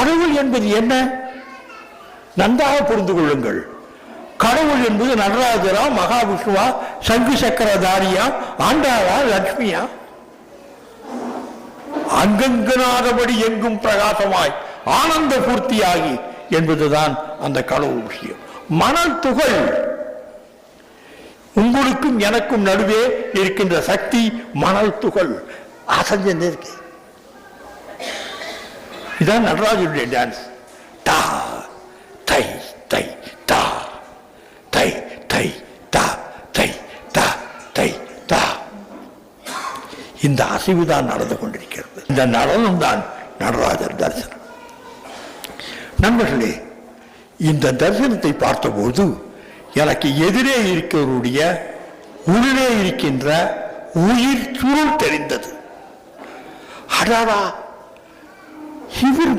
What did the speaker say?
கடவுள் என்பது என்ன? நன்றாக புரிந்து கொள்ளுங்கள். கடவுள் என்பது நடராஜரா மகாவிஷ்ணுவா சங்கு சக்கரதாரியா ஆண்டாளா லட்சுமியா? அங்கங்கனாதபடி எங்கும் பிரகாசமாய் ஆனந்த பூர்த்தியாகி என்பதுதான் அந்த கடவுள் விஷயம். மணல் துகள். உங்களுக்கும் எனக்கும் நடுவே இருக்கின்ற சக்தி மணல் துகள். அசஞ்சு இருக்கு இதான் நடராஜருடைய டான்ஸ் தா தை தை தா தை தை தா தை தா தை தா. இந்த அசைவு தான் நடந்து கொண்டிருக்கிறது. இந்த நடனம் தான் நடராஜர் தரிசனம். நண்பர்களே இந்த தரிசனத்தை பார்த்தபோது எனக்கு எதிரே இருக்கிறவருடைய உள்ளே இருக்கின்ற உயிர் சுருள் தெரிந்தது. அடாடா he will